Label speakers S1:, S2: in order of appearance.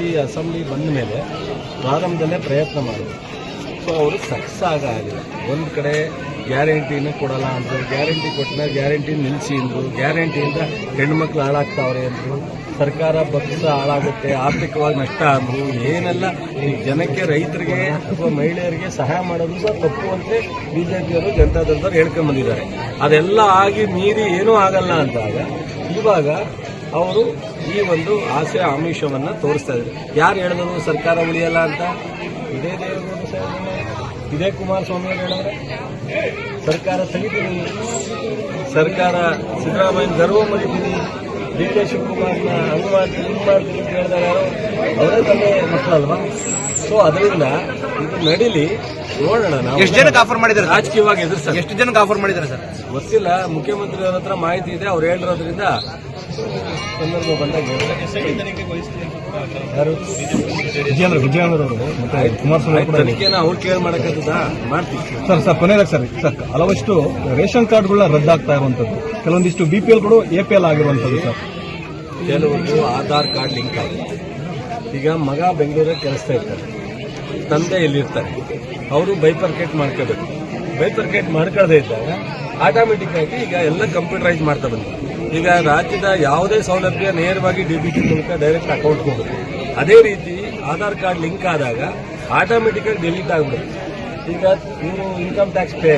S1: ಈ ಅಸೆಂಬ್ಲಿ ಬಂದ ಮೇಲೆ ಪ್ರಾರಂಭದಲ್ಲೇ ಪ್ರಯತ್ನ ಮಾಡಿದ್ರು. ಸೊ ಅವರು ಸಕ್ಸಸ್ ಆಗಲಿಲ್ಲ ಒಂದು ಕಡೆ ಗ್ಯಾರಂಟಿನೂ ಕೊಡಲ್ಲ ಅಂದರು, ಗ್ಯಾರಂಟಿ ಕೊಟ್ಟನ ಗ್ಯಾರಂಟಿ ನಿಲ್ಲಿಸಿ ಅಂದರು ಗ್ಯಾರಂಟಿಯಿಂದ ಹೆಣ್ಮಕ್ಳು ಹಾಳಾಗ್ತಾವ್ರೆ ಅಂದರು, ಸರ್ಕಾರ ಭಕ್ತ ಹಾಳಾಗುತ್ತೆ, ಆರ್ಥಿಕವಾಗಿ ನಷ್ಟ ಅಂದರು, ಏನೆಲ್ಲ ಈ ಜನಕ್ಕೆ ರೈತರಿಗೆ ಅಥವಾ ಮಹಿಳೆಯರಿಗೆ ಸಹಾಯ ಮಾಡೋದು ಸಹ ತಪ್ಪು ಅಂತ ಬಿಜೆಪಿಯವರು ಜನತಾದಳದವ್ರು ಹೇಳ್ಕೊಂಬಂದಿದ್ದಾರೆ ಅದೆಲ್ಲ ಆಗಿ ಮೀರಿ ಏನೂ ಆಗಲ್ಲ ಅಂತಾಗ ಇವಾಗ ಅವರು ಈ ಒಂದು ಆಸೆ ಆಮಿಷವನ್ನು ತೋರಿಸ್ತಾ ಇದ್ದಾರೆ. ಯಾರು ಹೇಳಿದ್ರು ಸರ್ಕಾರ ಉಳಿಯಲ್ಲ ಅಂತ? ಇದೇ ದೇವರು ಇದೇ ಕುಮಾರಸ್ವಾಮಿ ಅವರು ಹೇಳಿದ್ರೆ ಸರ್ಕಾರ ತೆಗಿತೀನಿ ಸರ್ಕಾರ ಸಿದ್ದರಾಮಯ್ಯ ಗರ್ವ ಮರಿತೀನಿ ಡಿ ಕೆ ಶಿವಕುಮಾರ್ನ ಹಂಗ್ ಮಾಡ್ತೀನಿ ಅಂತ ಹೇಳಿದಾಗ ಅವರೇ ತಮ್ಮ ಮಕ್ಕಳಲ್ವಾ? ಸೊ ಅದರಿಂದ ನಡೀಲಿ. ನೋಡೋಣ ನಾವು
S2: ಎಷ್ಟು ಜನಕ್ಕೆ ಆಫರ್ ಮಾಡಿದ್ದಾರೆ ಸರ್?
S1: ರಾಜಕೀಯವಾಗಿ ಎದುರಿಸ
S2: ಎಷ್ಟು ಜನಕ್ಕೆ ಆಫರ್ ಮಾಡಿದ್ದಾರೆ ಸರ್?
S1: ಗೊತ್ತಿಲ್ಲ ಮುಖ್ಯಮಂತ್ರಿ ಅವ್ರ ಹತ್ರ ಮಾಹಿತಿ ಇದೆ ಅವ್ರು ಹೇಳಿರೋದ್ರಿಂದ ಸಂದರ್ಭ ಬಂದಾಗ ಯಾರು?
S3: ವಿಜಯೇಂದ್ರ ವಿಜಯೇಂದ್ರ ಅವರು ಮತ್ತೆ ಕುಮಾರಸ್ವಾಮಿ
S1: ಆಯ್ತು, ತನಿಖೆನ ಅವ್ರು ಕೇಳಿ ಮಾಡಕತ್ತದ ಮಾಡ್ತೀವಿ.
S3: ಸರ್ ಸರ್ ಕೊನೆಯದಾಗಿ ಸರ್ ಸರ್ ಹಲವಷ್ಟು ರೇಷನ್ ಕಾರ್ಡ್ಗಳನ್ನ ರದ್ದಾಗ್ತಾ ಇರುವಂತದ್ದು ಕೆಲವೊಂದಿಷ್ಟು ಬಿ ಪಿ ಎಲ್ಗಳು ಎ ಪಿ ಎಲ್ ಆಗಿರುವಂತದ್ದು ಸರ್.
S1: ಕೆಲವೊಂದು ಆಧಾರ್ ಕಾರ್ಡ್ ಲಿಂಕ್ ಆಗಿದೆ. ಈಗ ಮಗ ಬೆಂಗಳೂರಲ್ಲಿ ಕೆಲಸ ಇರ್ತಾರೆ. ತಂದೆ ಇಲ್ಲಿರ್ತಾರೆ ಅವರು ಬೈಪರ್ಕೇಟ್ ಮಾಡ್ಕೋಬೇಕು. ಬೈಪರ್ಕೇಟ್ ಮಾಡ್ಕೊಳ್ಳದೆ ಇದ್ದಾಗ ಆಟೋಮೆಟಿಕ್ ಆಗಿ ಈಗ ಎಲ್ಲ ಕಂಪ್ಯೂಟರೈಸ್ ಮಾಡ್ತಾ ಬಂದ್ರು. ಈಗ ರಾಜ್ಯದ ಯಾವುದೇ ಸೌಲಭ್ಯ ನೇರವಾಗಿ ಡಿ ಬಿ ಟಿ ಮೂಲಕ ಡೈರೆಕ್ಟ್ ಅಕೌಂಟ್ ಹೋಗುತ್ತೆ ಅದೇ ರೀತಿ ಆಧಾರ್ ಕಾರ್ಡ್ ಲಿಂಕ್ ಆದಾಗ ಆಟೋಮೆಟಿಕ್ ಆಗಿ ಡಿಲೀಟ್ ಆಗ್ಬಿಡುತ್ತೆ. ಈಗ ನೀವು ಇನ್ಕಮ್ ಟ್ಯಾಕ್ಸ್ ಪೇ